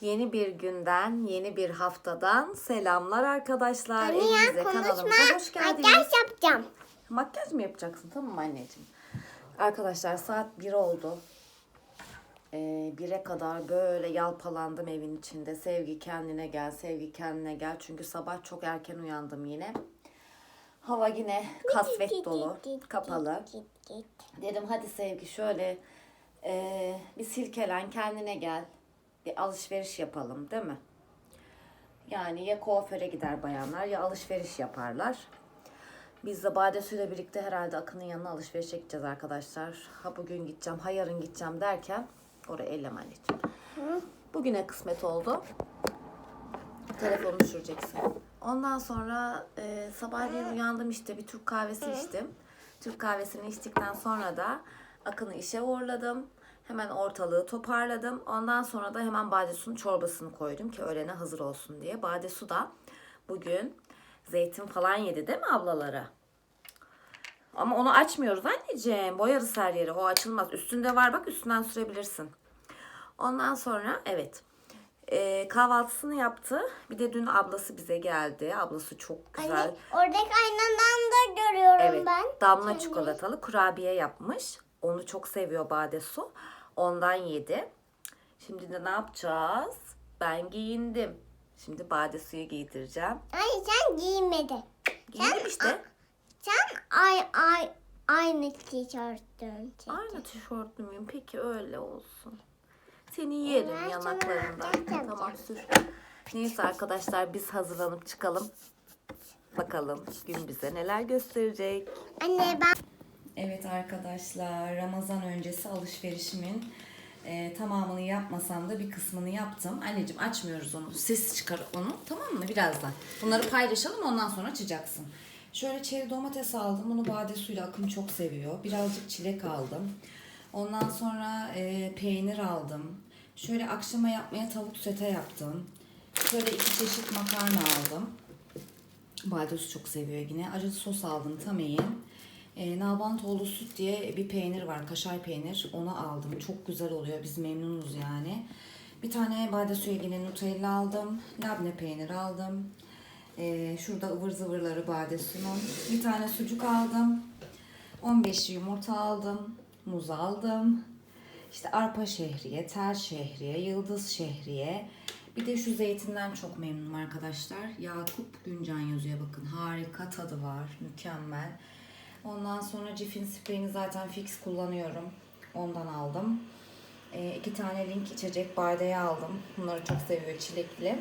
Yeni bir günden, yeni bir haftadan selamlar arkadaşlar. Anne ya konuşma. kanalımıza hoş geldiniz. Makyaj yapacağım. Makyaj mı yapacaksın? Tamam anneciğim. Arkadaşlar saat 1 oldu. Ee, 1'e kadar böyle yalpalandım evin içinde. Sevgi kendine gel, sevgi kendine gel. Çünkü sabah çok erken uyandım yine. Hava yine kasvet dolu, kapalı. Dedim hadi Sevgi şöyle eee, bir silkelen kendine gel. Bir alışveriş yapalım değil mi? Yani ya kuaföre gider bayanlar ya alışveriş yaparlar. Biz de Badesü'yle birlikte herhalde Akın'ın yanına alışverişe gideceğiz arkadaşlar. Ha bugün gideceğim, ha yarın gideceğim derken oraya ellem anneciğim. Bugüne kısmet oldu. Telefonu düşüreceksin. Ondan sonra e, sabahleyin uyandım işte bir Türk kahvesi içtim. Türk kahvesini içtikten sonra da Akın'ı işe uğurladım. Hemen ortalığı toparladım. Ondan sonra da hemen Badesu'nun çorbasını koydum ki öğlene hazır olsun diye. Badesu da bugün zeytin falan yedi değil mi ablaları? Ama onu açmıyoruz anneciğim. Boyarız her yeri. O açılmaz. Üstünde var bak üstünden sürebilirsin. Ondan sonra evet e, kahvaltısını yaptı. Bir de dün ablası bize geldi. Ablası çok güzel. Anne oradaki aynadan da görüyorum Evet. ben. Damla Kendi. çikolatalı kurabiye yapmış. Onu çok seviyor Badesu. Ondan yedi. Şimdi de ne yapacağız? Ben giyindim. Şimdi Badesu'yu giydireceğim. Ay sen giymedin. Giyindim işte. Sen ay ay aynı tişörtün. Aynı müyüm? Peki öyle olsun. Seni yerim yanaklarından. Tamam sür. Neyse arkadaşlar biz hazırlanıp çıkalım. Bakalım gün bize neler gösterecek. Anne ben Evet arkadaşlar Ramazan öncesi alışverişimin e, tamamını yapmasam da bir kısmını yaptım. Anneciğim açmıyoruz onu. Ses çıkar onu tamam mı birazdan. Bunları paylaşalım ondan sonra açacaksın. Şöyle çeri domates aldım. Bunu bade suyla akım çok seviyor. Birazcık çilek aldım. Ondan sonra e, peynir aldım. Şöyle akşama yapmaya tavuk sete yaptım. Şöyle iki çeşit makarna aldım. Baldos çok seviyor yine. Acılı sos aldım tameyin. E, Nalbantoğlu süt diye bir peynir var. Kaşar peynir. Onu aldım. Çok güzel oluyor. Biz memnunuz yani. Bir tane Baldesu'ya yine Nutella aldım. Labne peynir aldım. E, şurada ıvır zıvırları Baldesu'nun. Bir tane sucuk aldım. 15 yumurta aldım. Muz aldım. İşte arpa şehriye, tel şehriye, yıldız şehriye. Bir de şu zeytinden çok memnunum arkadaşlar. Yakup Güncan yazıyor bakın. Harika tadı var. Mükemmel. Ondan sonra Cifin spreyini zaten fix kullanıyorum. Ondan aldım. Ee, iki tane link içecek bardağı aldım. Bunları çok seviyor çilekli.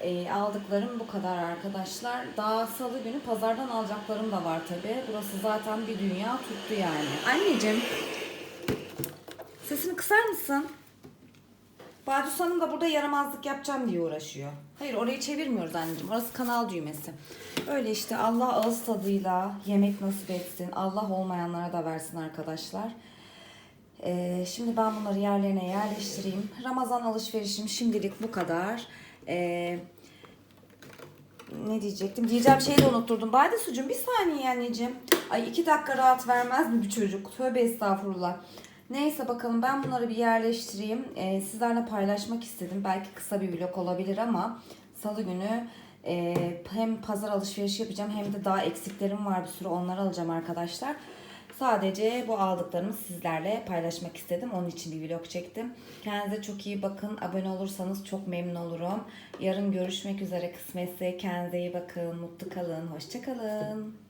Ee, aldıklarım bu kadar arkadaşlar. Daha salı günü pazardan alacaklarım da var tabi. Burası zaten bir dünya tuttu yani. Anneciğim Sesini kısar mısın? Badus Hanım da burada yaramazlık yapacağım diye uğraşıyor. Hayır orayı çevirmiyoruz anneciğim. Orası kanal düğmesi. Öyle işte Allah ağız tadıyla yemek nasip etsin. Allah olmayanlara da versin arkadaşlar. Ee, şimdi ben bunları yerlerine yerleştireyim. Ramazan alışverişim şimdilik bu kadar. Ee, ne diyecektim? Diyeceğim şeyi de unutturdum. Bade sucum bir saniye anneciğim. Ay iki dakika rahat vermez mi bir çocuk? Tövbe estağfurullah. Neyse bakalım ben bunları bir yerleştireyim. Ee, sizlerle paylaşmak istedim. Belki kısa bir vlog olabilir ama salı günü e, hem pazar alışverişi yapacağım hem de daha eksiklerim var bir sürü onları alacağım arkadaşlar. Sadece bu aldıklarımı sizlerle paylaşmak istedim. Onun için bir vlog çektim. Kendinize çok iyi bakın. Abone olursanız çok memnun olurum. Yarın görüşmek üzere kısmetse. Kendinize iyi bakın. Mutlu kalın. Hoşçakalın.